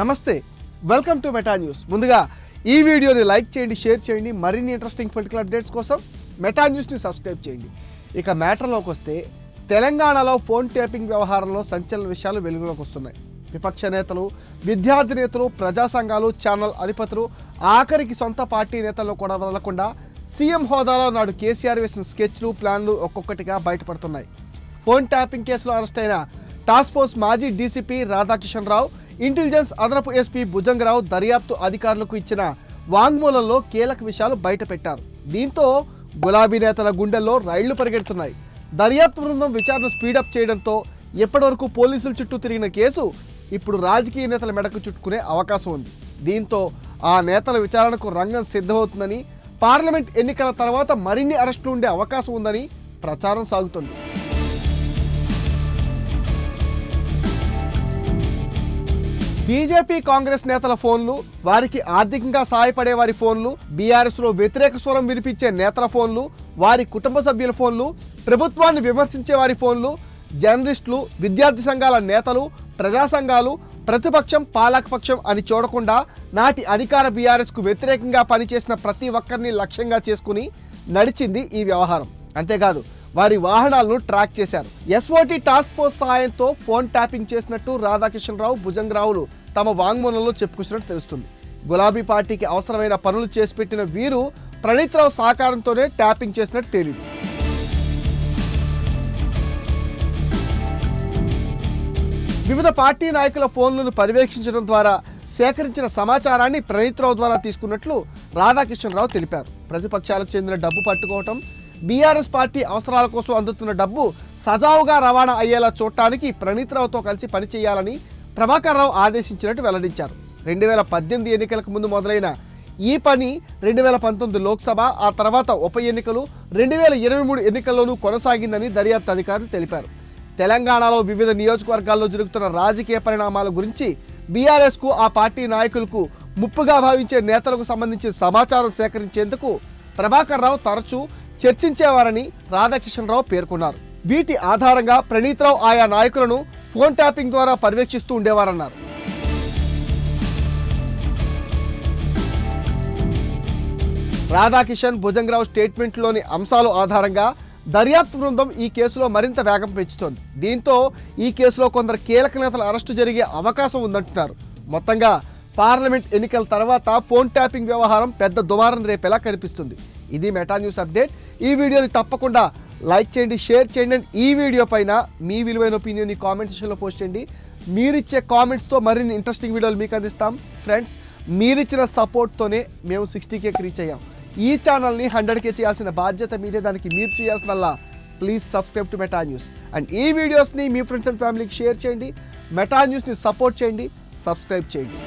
నమస్తే welcome to meta news ముందుగా ఈ వీడియోని లైక్ చేయండి షేర్ చేయండి మరిన్ని ఇంట్రెస్టింగ్ పొలిటికల్ అప్డేట్స్ కోసం మెటా న్యూస్ని సబ్స్క్రైబ్ చేయండి. ఇక మ్యాటర్లోకి వస్తే తెలంగాణలో ఫోన్ ట్యాపింగ్ వ్యవహారంలో సంచలన విషయాలు వెలుగులోకి వస్తున్నాయి. విపక్ష నేతలు విద్యార్థి నేతలు ప్రజా సంఘాలు ఛానల్ అధిపతులు ఆఖరికి సొంత పార్టీ నేతలను కూడా వదలకుండా సీఎం హోదాలో నాడు కేసీఆర్ వేసిన స్కెచ్లు ప్లాన్లు ఒక్కొక్కటిగా బయటపడుతున్నాయి. ఫోన్ ట్యాపింగ్ కేసులో అరెస్ట్ అయిన టాస్క్ ఫోర్స్ మాజీ డీసీపీ రాధాకిషన్ రావు ఇంటెలిజెన్స్ అదనపు ఎస్పీ భుజంగరావు దర్యాప్తు అధికారులకు ఇచ్చిన వాంగ్మూలంలో కీలక విషయాలు బయటపెట్టారు దీంతో గులాబీ నేతల గుండెల్లో రైళ్ళు పరిగెడుతున్నాయి. దర్యాప్తు బృందం విచారణ స్పీడప్ చేయడంతో ఎప్పటివరకు పోలీసుల చుట్టూ తిరిగిన కేసు ఇప్పుడు రాజకీయ నేతల మెడకు చుట్టుకునే అవకాశం ఉంది. దీంతో ఆ నేతల విచారణకు రంగం సిద్ధమవుతుందని పార్లమెంట్ ఎన్నికల తర్వాత మరిన్ని అరెస్టులు ఉండే అవకాశం ఉందని ప్రచారం సాగుతుంది. బీజేపీ కాంగ్రెస్ నేతల ఫోన్లు వారికి ఆర్థికంగా సహాయపడే వారి ఫోన్లు బీఆర్ఎస్లో వ్యతిరేక స్వరం వినిపించే నేతల ఫోన్లు వారి కుటుంబ సభ్యుల ఫోన్లు ప్రభుత్వాన్ని విమర్శించే వారి ఫోన్లు జర్నలిస్టులు విద్యార్థి సంఘాల నేతలు ప్రజా సంఘాలు ప్రతిపక్షం పాలకపక్షం అని చూడకుండా నాటి అధికార బీఆర్ఎస్కు వ్యతిరేకంగా పనిచేసిన ప్రతి ఒక్కరిని లక్ష్యంగా చేసుకుని నడిచింది ఈ వ్యవహారం. అంతేకాదు వారి వాహనాలను ట్రాక్ చేశారు. ఎస్ఓటి టాస్క్ ఫోర్స్ సహాయంతో ఫోన్ ట్యాపింగ్ చేసినట్టు రాధాకిషన్ రావు భుజంగరావులు తమ వాంగ్మూలంలో చెప్పుకొచ్చినట్టు తెలుస్తుంది. గులాబీ పార్టీకి అవసరమైన పనులు చేసి పెట్టిన వీరు ప్రణీత్ రావు సహకారంతోనే ట్యాపింగ్ చేసినట్టు తేలింది. వివిధ పార్టీ నాయకుల ఫోన్లను పర్యవేక్షించడం ద్వారా సేకరించిన సమాచారాన్ని ప్రణీత్ రావు ద్వారా తీసుకున్నట్లు రాధాకిషన్రావు తెలిపారు. ప్రతిపక్షాలకు చెందిన డబ్బు పట్టుకోవటం బీఆర్ఎస్ పార్టీ అవసరాల కోసం అందుతున్న డబ్బు సజావుగా రవాణా అయ్యేలా చూడటానికి ప్రణీత్ రావుతో కలిసి పనిచేయాలని ప్రభాకర్ రావు ఆదేశించినట్టు వెల్లడించారు. రెండు వేల పద్దెనిమిది ఎన్నికలకు ముందు మొదలైన ఈ పని రెండు వేల పంతొమ్మిది లోక్సభ ఆ తర్వాత ఉప ఎన్నికలు రెండు వేల ఇరవై మూడు ఎన్నికల్లోనూ కొనసాగిందని దర్యాప్తు అధికారులు తెలిపారు. తెలంగాణలో వివిధ నియోజకవర్గాల్లో జరుగుతున్న రాజకీయ పరిణామాల గురించి బీఆర్ఎస్కు ఆ పార్టీ నాయకులకు ముప్పుగా భావించే నేతలకు సంబంధించి సమాచారం సేకరించేందుకు ప్రభాకర్ రావు తరచూ చర్చించేవారని రాధాకిషన్ రావు పేర్కొన్నారు. వీటి ఆధారంగా ప్రణీత్ రావు ఆయా నాయకులను ఫోన్ ట్యాపింగ్ ద్వారా పర్యవేక్షిస్తూ ఉండేవారన్నారు. రాధాకిషన్ భుజంగరావు స్టేట్మెంట్లోని అంశాల ఆధారంగా దర్యాప్తు బృందం ఈ కేసులో మరింత వేగం పెంచుతోంది. దీంతో ఈ కేసులో కొందరు కీలక నేతల అరెస్టు జరిగే అవకాశం ఉందంటున్నారు. మొత్తంగా పార్లమెంట్ ఎన్నికల తర్వాత ఫోన్ ట్యాపింగ్ వ్యవహారం పెద్ద దుమారం రేపేలా కనిపిస్తుంది. ఇది మెటా న్యూస్ అప్డేట్. ఈ వీడియోని తప్పకుండా లైక్ చేయండి షేర్ చేయండి అండ్ ఈ వీడియో పైన మీ విలువైన ఒపీనియన్ కామెంట్ సెక్షన్లో పోస్ట్ చేయండి. మీరిచ్చే కామెంట్స్తో మరిన్ని ఇంట్రెస్టింగ్ వీడియోలు మీకు అందిస్తాం. ఫ్రెండ్స్ మీరిచ్చిన సపోర్ట్తోనే మేము సిక్స్టీ కేకి రీచ్ అయ్యాం. ఈ ఛానల్ని హండ్రెడ్కే చేయాల్సిన బాధ్యత మీదే దానికి మీరు చేయాల్సినల్లా please subscribe to Meta news and ఈ వీడియోస్ని మీ ఫ్రెండ్స్ అండ్ ఫ్యామిలీకి షేర్ చేయండి. మెటా న్యూస్ని సపోర్ట్ చేయండి సబ్స్క్రైబ్ చేయండి.